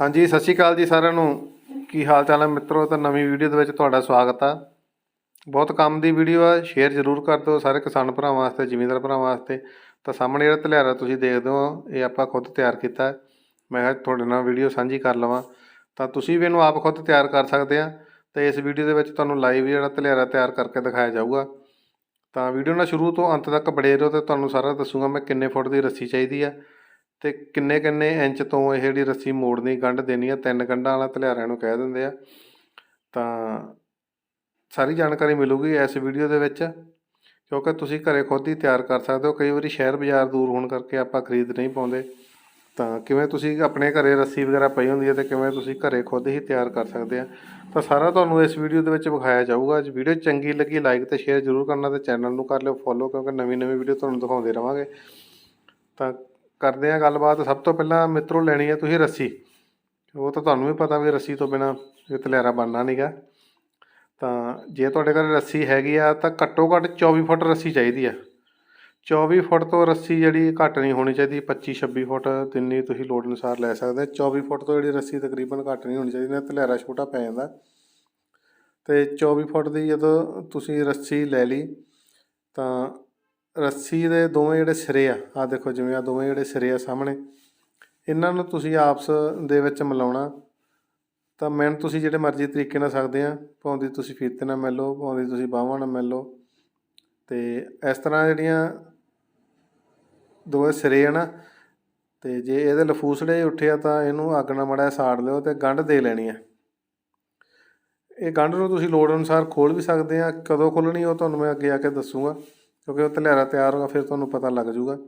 ਹਾਂਜੀ, ਸਤਿ ਸ਼੍ਰੀ ਅਕਾਲ ਜੀ ਸਾਰਿਆਂ ਨੂੰ। ਕੀ ਹਾਲ ਚਾਲ ਹੈ ਮਿੱਤਰੋ? ਤਾਂ ਨਵੀਂ ਵੀਡੀਓ ਦੇ ਵਿੱਚ ਤੁਹਾਡਾ ਸਵਾਗਤ ਆ। ਬਹੁਤ ਕੰਮ ਦੀ ਵੀਡੀਓ ਆ, ਸ਼ੇਅਰ ਜ਼ਰੂਰ ਕਰ ਦਿਓ ਸਾਰੇ ਕਿਸਾਨ ਭਰਾਵਾਂ ਵਾਸਤੇ, ਜ਼ਿਮੀਂਦਾਰ ਭਰਾਵਾਂ ਵਾਸਤੇ। ਤਾਂ ਸਾਹਮਣੇ ਜਿਹੜਾ ਧਲਿਆਰਾ ਤੁਸੀਂ ਦੇਖਦੇ ਹੋ, ਇਹ ਆਪਾਂ ਖੁਦ ਤਿਆਰ ਕੀਤਾ। ਮੈਂ ਕਿਹਾ ਤੁਹਾਡੇ ਨਾਲ ਵੀਡੀਓ ਸਾਂਝੀ ਕਰ ਲਵਾਂ। ਤਾਂ ਤੁਸੀਂ ਵੀ ਇਹਨੂੰ ਆਪ ਖੁਦ ਤਿਆਰ ਕਰ ਸਕਦੇ ਆ। ਤੇ ਇਸ ਵੀਡੀਓ ਦੇ ਵਿੱਚ ਤੁਹਾਨੂੰ ਲਾਈਵ ਜਿਹੜਾ ਧਲਿਆਰਾ ਤਿਆਰ ਕਰਕੇ ਦਿਖਾਇਆ ਜਾਊਗਾ। ਤਾਂ ਵੀਡੀਓ ਨਾਲ ਸ਼ੁਰੂ ਤੋਂ ਅੰਤ ਤੱਕ ਬੜੇ ਰਹੋ ਤੇ ਤੁਹਾਨੂੰ ਸਾਰਾ ਦੱਸੂਗਾ ਮੈਂ ਕਿੰਨੇ ਫੁੱਟ ਦੀ ਰੱਸੀ ਚਾਹੀਦੀ ਆ। ਤੇ ਕਿੰਨੇ ਕਿੰਨੇ ਇੰਚ ਤੋਂ ਇਹ ਜਿਹੜੀ ਰੱਸੀ ਮੋੜਨੀ, ਗੰਢ ਦੇਣੀ ਆ, ਤਿੰਨ ਗੰਢਾਂ ਵਾਲਾ ਧਲਿਆਰਿਆਂ ਨੂੰ ਕਹਿ ਦਿੰਦੇ ਆ। ਤਾਂ ਸਾਰੀ ਜਾਣਕਾਰੀ ਮਿਲੂਗੀ ਇਸ ਵੀਡੀਓ ਦੇ ਵਿੱਚ, ਕਿਉਂਕਿ ਤੁਸੀਂ ਘਰੇ ਖੁਦ ਹੀ ਤਿਆਰ ਕਰ ਸਕਦੇ ਹੋ। ਕਈ ਵਾਰੀ ਸ਼ਹਿਰ ਬਾਜ਼ਾਰ ਦੂਰ ਹੋਣ ਕਰਕੇ ਆਪਾਂ ਖਰੀਦ ਨਹੀਂ ਪਾਉਂਦੇ। ਤਾਂ ਕਿਵੇਂ ਤੁਸੀਂ ਆਪਣੇ ਘਰੇ ਰੱਸੀ ਵਗੈਰਾ ਪਈ ਹੁੰਦੀ ਹੈ ਤੇ ਕਿਵੇਂ ਤੁਸੀਂ ਘਰੇ ਖੁਦ ਹੀ ਤਿਆਰ ਕਰ ਸਕਦੇ ਆ। ਤਾਂ ਸਾਰਾ ਤੁਹਾਨੂੰ ਇਸ ਵੀਡੀਓ ਦੇ ਵਿੱਚ ਵਿਖਾਇਆ ਜਾਊਗਾ। ਜੇ ਵੀਡੀਓ ਚੰਗੀ ਲੱਗੀ, ਲਾਈਕ ਤੇ ਸ਼ੇਅਰ ਜ਼ਰੂਰ ਕਰਨਾ ਤੇ ਚੈਨਲ ਨੂੰ ਕਰ ਲਿਓ ਫੋਲੋ ਕਿਉਂਕਿ ਨਵੀਂ ਨਵੀਂ ਵੀਡੀਓ ਤੁਹਾਨੂੰ ਦਿਖਾਉਂਦੇ ਰਵਾਂਗੇ। ਤਾਂ ਕਰਦੇ ਆ ਗੱਲਬਾਤ। ਸਭ ਤੋਂ ਪਹਿਲਾਂ ਮਿੱਤਰੋ ਲੈਣੀ ਹੈ ਤੁਸੀਂ ਰੱਸੀ। ਉਹ ਤਾਂ ਤੁਹਾਨੂੰ ਵੀ ਪਤਾ ਵੀ ਰੱਸੀ ਤੋਂ ਬਿਨਾ ਇਹ ਤਲਿਆਰਾ ਬਣਨਾ ਨਹੀਂਗਾ ਤਾਂ ਜੇ ਤੁਹਾਡੇ ਘਰ ਰੱਸੀ ਹੈਗੀ ਆ ਤਾਂ ਘੱਟੋ ਘੱਟ 24 ਫੁੱਟ ਰੱਸੀ ਚਾਹੀਦੀ ਆ। 24 ਫੁੱਟ ਤੋਂ ਰੱਸੀ ਜਿਹੜੀ ਘੱਟ ਨਹੀਂ ਹੋਣੀ ਚਾਹੀਦੀ 25 26 ਫੁੱਟ ਤਿੰਨੀ ਤੁਸੀਂ ਲੋੜ ਅਨੁਸਾਰ ਲੈ ਸਕਦੇ 24 ਫੁੱਟ ਤੋਂ ਜਿਹੜੀ ਰੱਸੀ ਤਕਰੀਬਨ ਘੱਟ ਨਹੀਂ ਹੋਣੀ ਚਾਹੀਦੀ, ਨਾ ਤਲਿਆਰਾ ਛੋਟਾ ਪੈ ਜਾਂਦਾ। ਤੇ 24 ਫੁੱਟ ਦੀ ਜਦੋਂ ਤੁਸੀਂ ਰੱਸੀ ਲੈ ਲਈ ਤਾਂ ਰੱਸੀ ਦੇ ਦੋਵੇਂ ਜਿਹੜੇ ਸਿਰੇ ਆ ਆ ਦੇਖੋ ਜਿਵੇਂ ਆ ਦੋਵੇਂ ਜਿਹੜੇ ਸਿਰੇ ਆ ਸਾਹਮਣੇ, ਇਹਨਾਂ ਨੂੰ ਤੁਸੀਂ ਆਪਸ ਦੇ ਵਿੱਚ ਮਿਲਾਉਣਾ, ਤਾਂ ਮੈਨ ਤੁਸੀਂ ਜਿਹੜੇ ਮਰਜ਼ੀ ਤਰੀਕੇ ਨਾਲ ਸਕਦੇ ਆ, ਭਾਵੇਂ ਤੁਸੀਂ ਫੀਤੇ ਨਾਲ ਮਿਲ ਲਓ, ਭਾਵੇਂ ਤੁਸੀਂ ਬਾਹਾਂ ਨਾਲ ਮਿਲ ਲਓ, ਤੇ ਇਸ ਤਰ੍ਹਾਂ ਜਿਹੜੀਆਂ ਦੋਵੇਂ ਸਿਰੇ ਆ ਨਾ, ਤੇ ਜੇ ਇਹਦੇ ਲਫੂਸੜੇ ਉੱਠਿਆ ਤਾਂ ਇਹਨੂੰ ਅੱਗ ਨਾਲ ਮੜਾ ਸਾੜ ਲਿਓ ਤੇ ਗੰਢ ਦੇ ਲੈਣੀ ਆ। ਇਹ ਗੰਢ ਨੂੰ ਤੁਸੀਂ ਲੋੜ ਅਨੁਸਾਰ ਖੋਲ ਵੀ ਸਕਦੇ ਆ, ਕਦੋਂ ਖੋਲਣੀ ਉਹ ਤੁਹਾਨੂੰ ਮੈਂ ਅੱਗੇ ਆ ਕੇ ਦੱਸੂਗਾ। ਕਿਉਂਕਿ ਉਹ ਧਲਿਆਰਾ ਤਿਆਰ ਹੋਗਾ ਫਿਰ ਤੁਹਾਨੂੰ ਪਤਾ ਲੱਗ ਜਾਊਗਾ।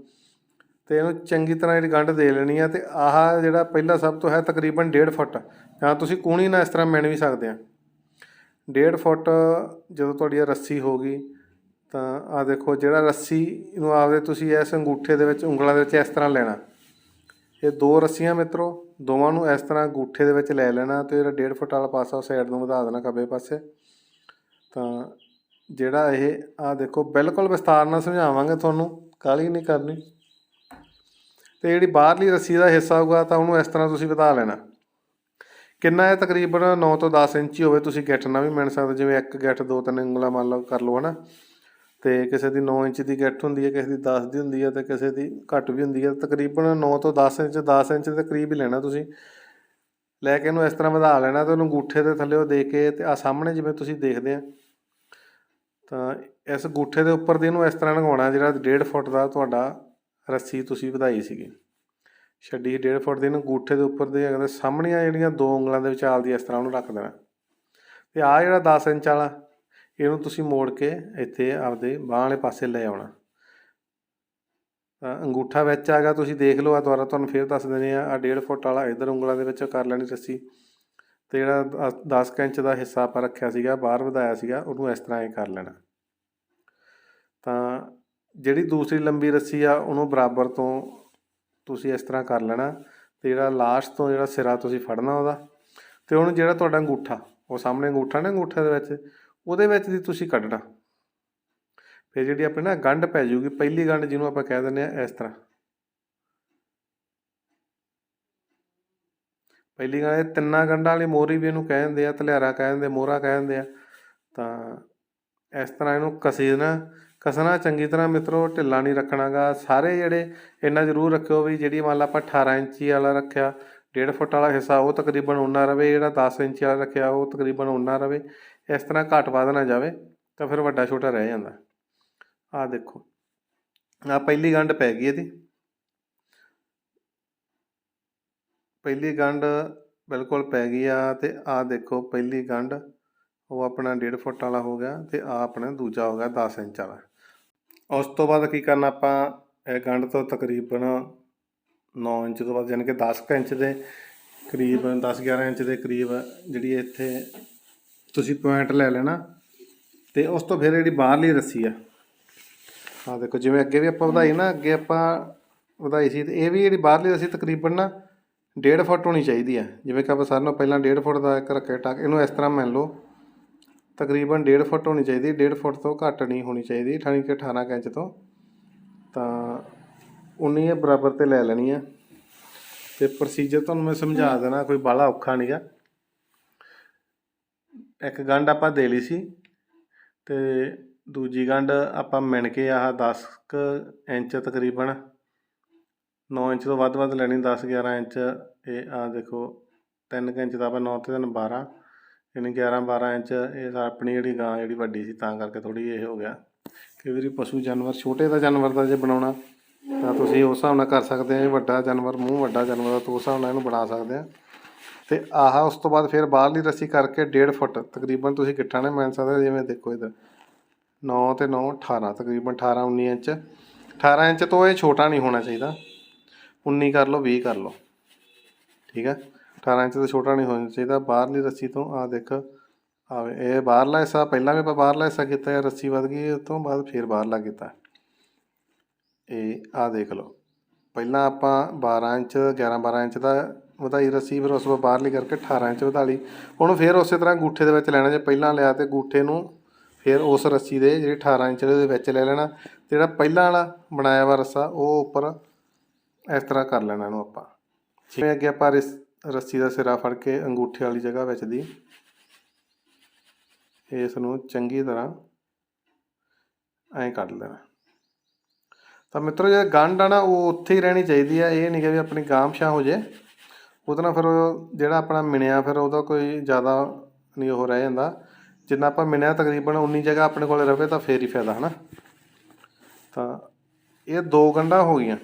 ਤੇ ਇਹਨੂੰ ਚੰਗੀ ਤਰ੍ਹਾਂ ਜਿਹੜੀ ਗੰਢ ਦੇ ਲੈਣੀ ਆ ਤੇ ਆਹ ਜਿਹੜਾ ਪਹਿਲਾ ਸਭ ਤੋਂ ਹੈ ਤਕਰੀਬਨ 1.5 ਫੁੱਟ। ਜਾਂ ਤੁਸੀਂ ਕੂਣੀ ਨਾਲ ਇਸ ਤਰ੍ਹਾਂ ਮਿਣ ਵੀ ਸਕਦੇ ਆ। 1.5 ਫੁੱਟ ਜਦੋਂ ਤੁਹਾਡੀ ਇਹ ਰੱਸੀ ਹੋ ਗਈ, ਤਾਂ ਆ ਦੇਖੋ ਜਿਹੜਾ ਰੱਸੀ ਨੂੰ ਆਪਦੇ ਤੁਸੀਂ ਇਸ ਅੰਗੂਠੇ ਦੇ ਵਿੱਚ, ਉਂਗਲਾਂ ਦੇ ਵਿੱਚ ਇਸ ਤਰ੍ਹਾਂ ਲੈਣਾ। ਇਹ ਦੋ ਰੱਸੀਆਂ ਮਿੱਤਰੋ, ਦੋਵਾਂ ਨੂੰ ਇਸ ਤਰ੍ਹਾਂ ਅੰਗੂਠੇ ਦੇ ਵਿੱਚ ਲੈ ਲੈਣਾ ਤੇ ਜਿਹੜਾ 1.5 ਫੁੱਟ ਵਾਲਾ ਪਾਸਾ ਉਹ ਸਾਈਡ ਨੂੰ ਵਧਾ ਦੇਣਾ ਖੱਬੇ ਪਾਸੇ। ਤਾਂ ਜਿਹੜਾ ਇਹ ਆ ਦੇਖੋ, ਬਿਲਕੁਲ ਵਿਸਤਾਰ ਨਾਲ ਸਮਝਾਵਾਂਗੇ ਤੁਹਾਨੂੰ ਕਾਹਲੀ ਨਹੀਂ ਕਰਨੀ। ਤੇ ਜਿਹੜੀ ਬਾਹਰਲੀ ਰੱਸੀ ਦਾ ਹਿੱਸਾ ਹੋਊਗਾ, ਤਾਂ ਉਹਨੂੰ ਇਸ ਤਰ੍ਹਾਂ ਤੁਸੀਂ ਵਧਾ ਲੈਣਾ। ਕਿੰਨਾ ਹੈ ਤਕਰੀਬਨ 9 ਤੋਂ 10 ਇੰਚੀ ਹੋਵੇ, ਤੁਸੀਂ ਗਿੱਠ ਨਾਲ ਵੀ ਮਿਣ ਸਕਦੇ, ਜਿਵੇਂ ਇੱਕ ਗਿੱਠ ਦੋ ਤਿੰਨ ਉਂਗਲਾਂ ਮੰਨ ਲਓ ਕਰ ਲਓ, ਹਨਾ। ਤੇ ਕਿਸੇ ਦੀ 9 ਇੰਚ ਦੀ ਗਿੱਠ ਹੁੰਦੀ ਹੈ, ਕਿਸੇ ਦੀ 10 ਦੀ ਹੁੰਦੀ ਹੈ, ਤੇ ਕਿਸੇ ਦੀ ਘੱਟ ਵੀ ਹੁੰਦੀ ਹੈ। ਤਕਰੀਬਨ 9 ਤੋਂ 10 ਇੰਚ 10 ਇੰਚ ਦੇ ਕਰੀਬ ਹੀ ਲੈਣਾ ਤੁਸੀਂ। ਲੈ ਕੇ ਇਹਨੂੰ ਇਸ ਤਰ੍ਹਾਂ ਵਧਾ ਲੈਣਾ ਤੇ ਉਹਨੂੰ ਅੰਗੂਠੇ ਦੇ ਥੱਲੇ ਉਹ ਦੇ ਕੇ ਤੇ ਆ ਸਾਹਮਣੇ ਜਿਵੇਂ ਤੁਸੀਂ ਦੇਖਦੇ ਆ ਤਾਂ ਇਸ ਗੂਠੇ ਦੇ ਉੱਪਰ ਦੀ ਇਹਨੂੰ ਇਸ ਤਰ੍ਹਾਂ ਲੰਘਾਉਣਾ ਜਿਹੜਾ 1.5 ਫੁੱਟ ਦਾ ਤੁਹਾਡਾ ਰੱਸੀ ਤੁਸੀਂ ਵਧਾਈ ਸੀਗੀ। ਛੱਡੀ 1.5 ਫੁੱਟ ਦੀ ਇਹਨੂੰ ਗੂਠੇ ਦੇ ਉੱਪਰ ਦੇ ਅਗਰ ਸਾਹਮਣੀਆਂ ਜਿਹੜੀਆਂ ਦੋ ਉਂਗਲਾਂ ਦੇ ਵਿਚਾਲ ਦੀ ਇਸ ਤਰ੍ਹਾਂ ਉਹਨੂੰ ਰੱਖ ਦੇਣਾ। ਤੇ ਆ ਜਿਹੜਾ 10 ਇੰਚ ਵਾਲਾ, ਇਹਨੂੰ ਤੁਸੀਂ ਮੋੜ ਕੇ ਇੱਥੇ ਆਪਦੇ ਬਾਹ ਵਾਲੇ ਪਾਸੇ ਲੈ ਆਉਣਾ। ਤਾਂ ਅੰਗੂਠਾ ਵਿੱਚ ਆ ਗਿਆ, ਤੁਸੀਂ ਦੇਖ ਲਓ ਆ ਦੁਬਾਰਾ ਤੁਹਾਨੂੰ ਫੇਰ ਦੱਸ ਦਿੰਦੇ ਆ ਆ 1.5 ਫੁੱਟ ਵਾਲਾ ਇਧਰ ਉਂਗਲਾਂ ਦੇ ਵਿੱਚ ਕਰ ਲੈਣੀ ਰੱਸੀ। ਤੇ ਜਿਹੜਾ 10 ਇੰਚ ਦਾ ਹਿੱਸਾ ਆਪਾਂ ਰੱਖਿਆ ਸੀਗਾ, ਬਾਹਰ ਵਧਾਇਆ ਸੀਗਾ, ਉਹਨੂੰ ਇਸ ਤਰ੍ਹਾਂ ਇਹ ਕਰ ਲੈਣਾ। ਤਾਂ ਜਿਹੜੀ ਦੂਸਰੀ ਲੰਬੀ ਰੱਸੀ ਆ, ਉਹਨੂੰ ਬਰਾਬਰ ਤੋਂ ਤੁਸੀਂ ਇਸ ਤਰ੍ਹਾਂ ਕਰ ਲੈਣਾ। ਤੇ ਜਿਹੜਾ ਲਾਸਟ ਤੋਂ ਜਿਹੜਾ ਸਿਰਾ ਤੁਸੀਂ ਫੜਨਾ ਉਹਦਾ, ਤੇ ਹੁਣ ਜਿਹੜਾ ਤੁਹਾਡਾ ਅੰਗੂਠਾ, ਉਹ ਸਾਹਮਣੇ ਅੰਗੂਠਾ ਨੇ ਅੰਗੂਠੇ ਦੇ ਵਿੱਚ, ਉਹਦੇ ਵਿੱਚ ਦੀ ਤੁਸੀਂ ਕੱਢਣਾ। ਫਿਰ ਜਿਹੜੀ ਆਪਣੀ ਨਾ ਗੰਢ ਪੈ ਜਾਊਗੀ, ਪਹਿਲੀ ਗੰਢ ਜਿਹਨੂੰ ਆਪਾਂ ਕਹਿ ਦਿੰਦੇ ਆ ਇਸ ਤਰ੍ਹਾਂ। ਪਹਿਲੀ ਗੱਲ ਇਹ ਤਿੰਨਾਂ ਗੰਢਾਂ ਵਾਲੀ ਮੋਰੀ ਵੀ ਇਹਨੂੰ ਕਹਿ ਦਿੰਦੇ ਆ ਤਲਿਆਰਾ ਕਹਿ ਦਿੰਦੇ, ਮੋਹਰਾ ਕਹਿ ਦਿੰਦੇ ਆ। ਤਾਂ ਇਸ ਤਰ੍ਹਾਂ ਇਹਨੂੰ ਕਸੀ ਦੇਣਾ ਕਸਣਾ ਚੰਗੀ ਤਰ੍ਹਾਂ ਮਿੱਤਰੋ, ਢਿੱਲਾ ਨਹੀਂ ਰੱਖਣਾਗਾ। ਸਾਰੇ ਜਿਹੜੇ ਇੰਨਾ ਜ਼ਰੂਰ ਰੱਖਿਓ ਵੀ ਜਿਹੜੀ ਮੰਨ ਲਾ ਆਪਾਂ 18 ਇੰਚੀ ਵਾਲਾ ਰੱਖਿਆ 1.5 ਫੁੱਟ ਵਾਲਾ ਹਿੱਸਾ, ਉਹ ਤਕਰੀਬਨ ਉਨਾ ਰਵੇ, ਜਿਹੜਾ 10 ਇੰਚੀ ਵਾਲਾ ਰੱਖਿਆ, ਉਹ ਤਕਰੀਬਨ ਉਨਾ ਰਵੇ। ਇਸ ਤਰ੍ਹਾਂ ਘੱਟ ਵੱਧ ਨਾ ਜਾਵੇ, ਤਾਂ ਫਿਰ ਵੱਡਾ ਛੋਟਾ ਰਹਿ ਜਾਂਦਾ। ਆਹ ਦੇਖੋ ਆ ਪਹਿਲੀ ਗੰਢ ਪੈ ਗਈ ਇਹਦੀ। ਪਹਿਲੀ ਗੰਢ ਬਿਲਕੁਲ ਪੈ ਗਈ ਆ ਤੇ ਆਹ ਦੇਖੋ ਪਹਿਲੀ ਗੰਢ, ਉਹ ਆਪਣਾ 1.5 ਫੁੱਟ ਵਾਲਾ ਹੋ ਗਿਆ ਤੇ ਆ ਆਪਣਾ ਦੂਜਾ ਹੋ ਗਿਆ 10 ਇੰਚ ਵਾਲਾ। ਉਸ ਤੋਂ ਬਾਅਦ ਕੀ ਕਰਨਾ ਆਪਾਂ, ਇਹ ਗੰਢ ਤੋਂ ਤਕਰੀਬਨ 9 ਇੰਚ ਤੋਂ ਬਾਅਦ ਯਾਨੀ ਕਿ 10 ਕੁ ਇੰਚ ਦੇ ਕਰੀਬ 10 11 ਇੰਚ ਦੇ ਕਰੀਬ ਜਿਹੜੀ ਇੱਥੇ ਤੁਸੀਂ ਪੁਆਇੰਟ ਲੈ ਲੈਣਾ ਤੇ ਉਸ ਤੋਂ ਫਿਰ ਜਿਹੜੀ ਬਾਹਰਲੀ ਰੱਸੀ ਆ ਆ ਦੇਖੋ ਜਿਵੇਂ ਅੱਗੇ ਵੀ ਆਪਾਂ ਵਧਾਈ ਨਾ, ਅੱਗੇ ਆਪਾਂ ਵਧਾਈ ਸੀ ਤੇ ਇਹ ਵੀ ਜਿਹੜੀ ਬਾਹਰਲੀ ਰੱਸੀ ਤਕਰੀਬਨ ਨਾ 1.5 ਫੁੱਟ ਹੋਣੀ ਚਾਹੀਦੀ ਹੈ। ਜਿਵੇਂ ਕਿ ਆਪਾਂ ਸਾਰਿਆਂ ਨੂੰ ਪਹਿਲਾਂ 1.5 ਫੁੱਟ ਦਾ ਇੱਕ ਰੱਖੇ ਟੱਕ ਇਹਨੂੰ ਇਸ ਤਰ੍ਹਾਂ ਮੰਨ ਲਓ, ਤਕਰੀਬਨ 1.5 ਫੁੱਟ ਹੋਣੀ ਚਾਹੀਦੀ 1.5 ਫੁੱਟ ਤੋਂ ਘੱਟ ਨਹੀਂ ਹੋਣੀ ਚਾਹੀਦੀ 18 ਕਿ 18 ਕੁ ਇੰਚ ਤੋਂ। ਤਾਂ ਉਨੀ ਇਹ ਬਰਾਬਰ ਤੇ ਲੈ ਲੈਣੀ ਆ ਤੇ ਪ੍ਰੋਸੀਜਰ ਤੁਹਾਨੂੰ ਮੈਂ ਸਮਝਾ ਦੇਣਾ, ਕੋਈ ਬਾਹਲਾ ਔਖਾ ਨਹੀਂਗਾ ਇੱਕ ਗੰਢ ਆਪਾਂ ਦੇ ਲਈ ਸੀ, ਤੇ ਦੂਜੀ ਗੰਢ ਆਪਾਂ ਮਿਣ ਕੇ ਆਹ 10 ਕੁ ਇੰਚ ਤਕਰੀਬਨ 9 ਇੰਚ ਤੋਂ ਵੱਧ ਵੱਧ ਲੈਣੀ 10 11 ਇੰਚ। ਇਹ ਆ ਦੇਖੋ 3 ਇੰਚ ਦਾ ਆਪਾਂ 9 ਤੇ 3 12 ਯਾਨੀ 11 12 ਇੰਚ, ਇਹ ਆਪਣੀ ਜਿਹੜੀ ਗਾਂ ਜਿਹੜੀ ਵੱਡੀ ਸੀ, ਤਾਂ ਕਰਕੇ ਥੋੜੀ ਇਹ ਹੋ ਗਿਆ। ਕਈ ਵਾਰੀ ਪਸ਼ੂ ਜਾਨਵਰ, ਛੋਟੇ ਦਾ ਜਾਨਵਰ ਦਾ ਜੇ ਬਣਾਉਣਾ, ਤਾਂ ਤੁਸੀਂ ਉਸ ਹਿਸਾਬ ਨਾਲ ਕਰ ਸਕਦੇ ਆ, ਇਹ ਵੱਡਾ ਜਾਨਵਰ, ਮੂੰਹ ਵੱਡਾ ਜਾਨਵਰ ਦਾ, ਤਾਂ ਉਸ ਹਿਸਾਬ ਨਾਲ ਇਹਨੂੰ ਬਣਾ ਸਕਦੇ ਆ। ਤੇ ਆਹ ਉਸ ਤੋਂ ਬਾਅਦ ਫਿਰ ਬਾਹਰਲੀ ਰੱਸੀ ਕਰਕੇ 1.5 ਫੁੱਟ, ਤਕਰੀਬਨ ਤੁਸੀਂ ਗਿੱਠਾ ਨੇ ਮਿਲ ਸਕਦੇ ਜਿਵੇਂ ਦੇਖੋ ਇਧਰ। 9 ਤੇ 9 18 ਤਕਰੀਬਨ 18 19 ਇੰਚ। 18 ਇੰਚ ਤੋਂ ਇਹ ਛੋਟਾ ਨਹੀਂ ਹੋਣਾ ਚਾਹੀਦਾ। 19 ਕਰ ਲਓ 20 ਕਰ ਲਓ। ਠੀਕ ਹੈ? 18 ਇੰਚ ਤੋਂ ਛੋਟਾ ਨਹੀਂ ਹੋਣਾ ਚਾਹੀਦਾ। ਬਾਹਰਲੀ ਰੱਸੀ ਤੋਂ ਆ ਦੇਖ। ਆਵੇ ਇਹ ਬਾਹਰਲਾ ਹਿੱਸਾ, ਪਹਿਲਾਂ ਵੀ ਆਪਾਂ ਬਾਹਰਲਾ ਹਿੱਸਾ ਕੀਤਾ ਹੈ ਰੱਸੀ ਵੱਧ ਗਈ, ਉਸ ਤੋਂ ਬਾਅਦ ਫਿਰ ਬਾਹਰਲਾ ਕੀਤਾ। ਇਹ ਆ ਦੇਖ ਲਓ। ਪਹਿਲਾਂ ਆਪਾਂ 12 ਇੰਚ 11 12 ਇੰਚ ਦਾ ਵਧਾਈ ਰੱਸੀ, ਫਿਰ ਉਸ ਤੋਂ ਬਾਹਰਲੀ ਕਰਕੇ 18 ਇੰਚ ਵਧਾ ਲਈ ਉਹਨੂੰ ਫਿਰ ਉਸੇ ਤਰ੍ਹਾਂ ਗੂਠੇ ਦੇ ਵਿੱਚ ਲੈਣਾ, ਜੇ ਪਹਿਲਾਂ ਲਿਆ ਤੇ ਗੂਠੇ ਨੂੰ ਫਿਰ ਉਸ ਰੱਸੀ ਦੇ, ਜਿਹੜੀ 18 ਇੰਚ ਦੇ ਵਿੱਚ ਲੈ ਲੈਣਾ। ਤੇ ਜਿਹੜਾ ਪਹਿਲਾਂ ਵਾਲਾ ਬਣਾਇਆ ਵਾ ਰੱਸਾ, ਉਹ ਉੱਪਰ ਇਸ ਤਰ੍ਹਾਂ ਕਰ ਲੈਣਾ ਇਹਨੂੰ ਆਪਾਂ। ਜਿਵੇਂ ਅੱਗੇ ਆਪਾਂ ਇਸ ਰੱਸੀ ਦਾ ਸਿਰਾ ਫੜ ਕੇ ਅੰਗੂਠੇ ਵਾਲੀ ਜਗ੍ਹਾ ਵਿੱਚ ਦੀ। ਇਸ ਨੂੰ ਚੰਗੀ ਤਰ੍ਹਾਂ ਐਂ ਕੱਢ ਲੈਣਾ। ਤਾਂ ਮਿੱਤਰੋ ਜੇ ਗੰਢ ਆ ਨਾ ਉਹ ਉੱਥੇ ਹੀ ਰਹਿਣੀ ਚਾਹੀਦੀ ਆ। ਇਹ ਨਹੀਂ ਕਿ ਵੀ ਆਪਣੀ ਗਾਮਸ਼ਾ ਹੋ ਜੇ। ਉਹਦੇ ਨਾਲ ਫਿਰ ਜਿਹੜਾ ਆਪਣਾ ਮਿਣਿਆ ਫਿਰ ਉਹਦਾ ਕੋਈ ਜ਼ਿਆਦਾ ਨਹੀਂ ਉਹ ਰਹਿ ਜਾਂਦਾ। ਜਿੰਨਾ ਆਪਾਂ ਮਿਣਿਆ ਤਕਰੀਬਨ ਉਨੀ ਜਗ੍ਹਾ ਆਪਣੇ ਕੋਲ ਰਵੇ ਤਾਂ ਫੇਰ ਹੀ ਫਾਇਦਾ ਹਨਾ? ਤਾਂ ਇਹ ਦੋ ਗੰਢਾਂ ਹੋ ਗਈਆਂ।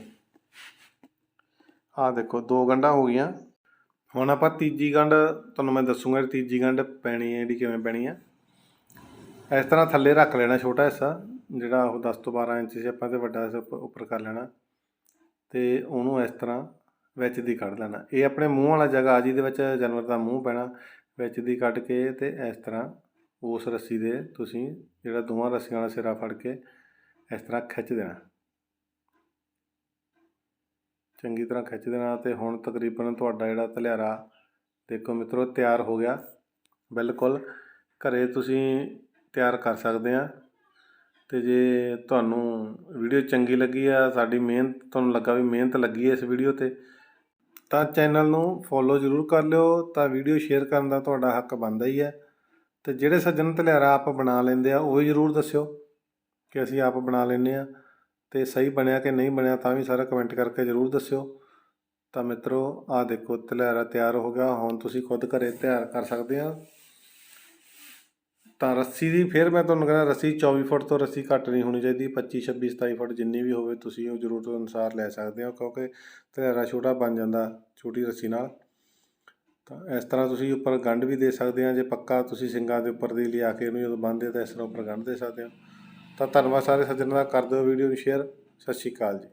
ਆਹ ਦੇਖੋ, ਦੋ ਗੰਢਾਂ ਹੋ ਗਈਆਂ। ਹੁਣ ਆਪਾਂ ਤੀਜੀ ਗੰਢ, ਤੁਹਾਨੂੰ ਮੈਂ ਦੱਸੂਗਾ ਤੀਜੀ ਗੰਢ ਪੈਣੀ ਹੈ, ਜਿਹੜੀ ਕਿਵੇਂ ਪੈਣੀ ਹੈ। ਇਸ ਤਰ੍ਹਾਂ ਥੱਲੇ ਰੱਖ ਲੈਣਾ ਛੋਟਾ ਹਿੱਸਾ, ਜਿਹੜਾ ਉਹ 10 ਤੋਂ 12 ਇੰਚ ਸੀ, ਆਪਾਂ ਤੇ ਵੱਡਾ ਹਿੱਸਾ ਉੱਪ- ਉੱਪਰ ਕਰ ਲੈਣਾ। ਤੇ ਉਹਨੂੰ ਇਸ ਤਰ੍ਹਾਂ ਵਿੱਚ ਦੀ ਕੱਢ ਲੈਣਾ। ਇਹ ਆਪਣੇ ਮੂੰਹ ਵਾਲਾ ਜਗ੍ਹਾ, ਆ ਜਿਹਦੇ ਵਿੱਚ ਜਾਨਵਰ ਦਾ ਮੂੰਹ ਪੈਣਾ, ਵਿੱਚ ਦੀ ਕੱਢ ਕੇ ਤੇ ਇਸ ਤਰ੍ਹਾਂ ਉਸ ਰੱਸੀ ਦੇ ਤੁਸੀਂ ਜਿਹੜਾ ਦੋਵਾਂ ਰੱਸੀਆਂ ਵਾਲਾ ਸਿਰਾ ਫੜ ਕੇ ਇਸ ਤਰ੍ਹਾਂ ਖਿੱਚ ਦੇਣਾ। ਚੰਗੀ ਤਰ੍ਹਾਂ ਖਿੱਚ ਦੇਣਾ ਤੇ ਹੁਣ ਤਕਰੀਬਨ ਤੁਹਾਡਾ ਜਿਹੜਾ ਧਲਿਆਰਾ ਦੇਖੋ ਮਿੱਤਰੋ ਤਿਆਰ ਹੋ ਗਿਆ। ਬਿਲਕੁਲ ਘਰੇ ਤੁਸੀਂ ਤਿਆਰ ਕਰ ਸਕਦੇ ਆ। ਤੇ ਜੇ ਤੁਹਾਨੂੰ ਵੀਡੀਓ ਚੰਗੀ ਲੱਗੀ ਆ, ਸਾਡੀ ਮਿਹਨਤ, ਤੁਹਾਨੂੰ ਲੱਗਾ ਵੀ ਮਿਹਨਤ ਲੱਗੀ ਹੈ ਇਸ ਵੀਡੀਓ ਤੇ, ਤਾਂ ਚੈਨਲ ਨੂੰ ਫੋਲੋ ਜ਼ਰੂਰ ਕਰ ਲਿਓ। ਤਾਂ ਵੀਡੀਓ ਸ਼ੇਅਰ ਕਰਨ ਦਾ ਤੁਹਾਡਾ ਹੱਕ ਬਣਦਾ ਹੀ ਹੈ ਤੇ ਜਿਹੜੇ ਸੱਜਣ ਧਲਿਆਰਾ ਆਪ ਬਣਾ ਲੈਂਦੇ ਆ, ਉਹ ਵੀ ਜ਼ਰੂਰ ਦੱਸਿਓ ਕਿ ਅਸੀਂ ਆਪ ਬਣਾ ਲੈਂਦੇ ਆ। ਤੇ ਸਹੀ ਬਣਿਆ ਕਿ ਨਹੀਂ ਬਣਿਆ ਤਾਂ ਵੀ ਸਾਰਾ ਕਮੈਂਟ ਕਰਕੇ ਜ਼ਰੂਰ ਦੱਸਿਓ। ਤਾਂ ਮਿੱਤਰੋ, ਆਹ ਦੇਖੋ ਧਲਿਆਰਾ ਤਿਆਰ ਹੋ ਗਿਆ। ਹੁਣ ਤੁਸੀਂ ਖੁਦ ਘਰੇ ਤਿਆਰ ਕਰ ਸਕਦੇ ਆ। ਤਾਂ ਰੱਸੀ ਦੀ ਫਿਰ ਮੈਂ ਤੁਹਾਨੂੰ ਕਹਿੰਦਾ, ਰੱਸੀ 24 ਫੁੱਟ ਤੋਂ ਰੱਸੀ ਘੱਟ ਨਹੀਂ ਹੋਣੀ ਚਾਹੀਦੀ। 25 26 27 ਫੁੱਟ ਜਿੰਨੀ ਵੀ ਹੋਵੇ ਤੁਸੀਂ ਉਹ ਜ਼ਰੂਰਤ ਅਨੁਸਾਰ ਲੈ ਸਕਦੇ ਹੋ, ਕਿਉਂਕਿ ਧਲਿਆਰਾ ਛੋਟਾ ਬਣ ਜਾਂਦਾ ਛੋਟੀ ਰੱਸੀ ਨਾਲ। ਤਾਂ ਇਸ ਤਰ੍ਹਾਂ ਤੁਸੀਂ ਉੱਪਰ ਗੰਢ ਵੀ ਦੇ ਸਕਦੇ ਆ। ਜੇ ਪੱਕਾ ਤੁਸੀਂ ਸਿੰਗਾਂ ਦੇ ਉੱਪਰ ਦੀ ਲਿਆ ਕੇ ਇਹਨੂੰ ਜਦੋਂ ਬੰਨ੍ਹਦੇ ਤਾਂ ਇਸ ਤਰ੍ਹਾਂ ਉੱਪਰ ਗੰਢ ਦੇ ਸਕਦੇ ਹੋ। ਤਾਂ ਧੰਨਵਾਦ ਸਾਰੇ ਸੱਜਣਾਂ ਦਾ। ਕਰ ਦਿਓ ਵੀਡੀਓ ਨੂੰ ਸ਼ੇਅਰ ਸਤਿ ਸ਼੍ਰੀ ਅਕਾਲ ਜੀ।